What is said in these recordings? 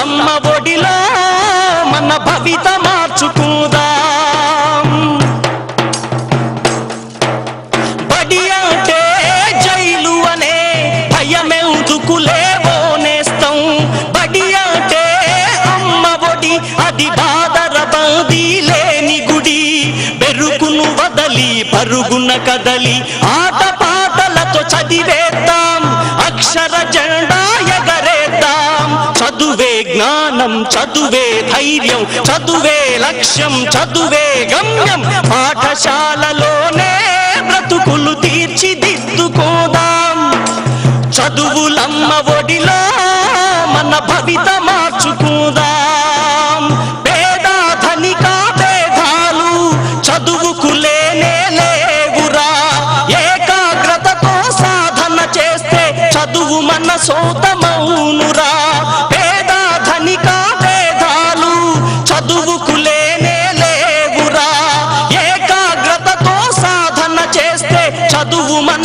అమ్మ ఒడిలా మన భవిత మార్చుకుందాం. బడి అంటే జైలు అనే భయమెందుకులేవో నేస్తం బడి అంటే అమ్మ ఒడి అది బాధర బందీ లేని గుడి. బెరుకును వదలి పరుగున కదలి ఆట పాటలతో చదివే జ్ఞానం చదువే ధైర్యం చదువే లక్ష్యం చదువే గమ్యం పాఠశాలలోనే బ్రతుకులు తీర్చిదిద్దుకోదాం చదువులమ్మ ఒడిలో మన భవిత మార్చుకుందాం। పేద ధనిక భేదాలు చదువుకు లేనే లేవురా। ఏకాగ్రతతో సాధన చేస్తే చదువు మన సొంతమౌనురా।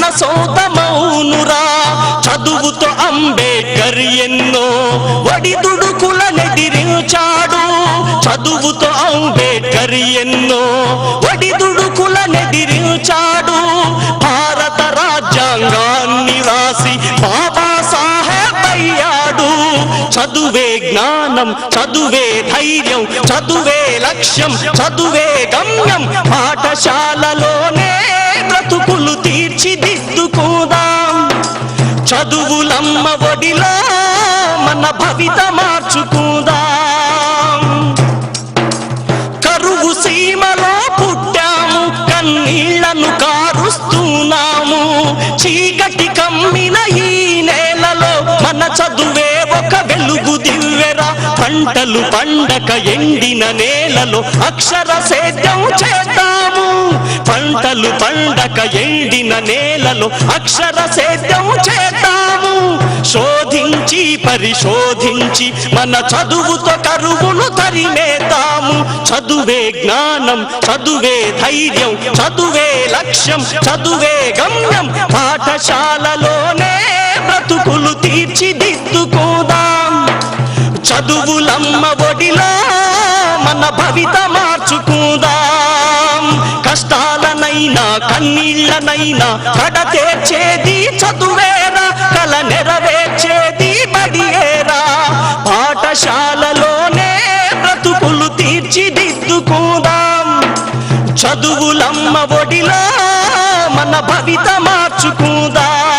మన సొంతమౌనురా. చదువుతో అంబేద్కర్ ఎన్నో ఒడిదుడుకుల నెదిరించాడు. చదువుతో అంబేద్కర్ ఎన్నో ఒడిదుడుకుల నెదిరించాడు. భారత రాజ్యాంగాన్ని రాసి బాబా సాహెబ్ అయ్యాడు. చదువే జ్ఞానం చదువే ధైర్యం చదువే లక్ష్యం చదువే గమ్యం. పాఠశాలలోనే అమ్మ ఒడిలో మన భవిత మార్చుకుందాం. కరువు సీమలో పుట్టాము కన్నీళ్ళను కారుస్తున్నాము. చీకటి కమ్మిన ఈ నేలలో మన చదువే ఒక వెలుగుది పంటలు పండక ఎండిన నేలలో అక్షర సేద్యం చేస్తాము పంటలు పండక ఎండిన నేలలో అక్షర సేద్యం చేస్తాము శోధించి పరిశోధించి మన చదువుతో కరువును తరిమేతాము చదువే జ్ఞానం చదువే ధైర్యం చదువే లక్ష్యం చదువే గమ్యం. పాఠశాలలోనే బ్రతుకులు తీర్చిది చదువులమ్మ ఒడిలా మన భవిత మార్చుకుందాం. కష్టాలనైనా కన్నీళ్ళనైనా కడ తీర్చేది చదువేరా కల నెరవేర్చేది బడియేరా. పాఠశాలలోనే బ్రతుకులు తీర్చిదిద్దుకుందాం. చదువులమ్మ ఒడిలా మన భవిత మార్చుకుందాం.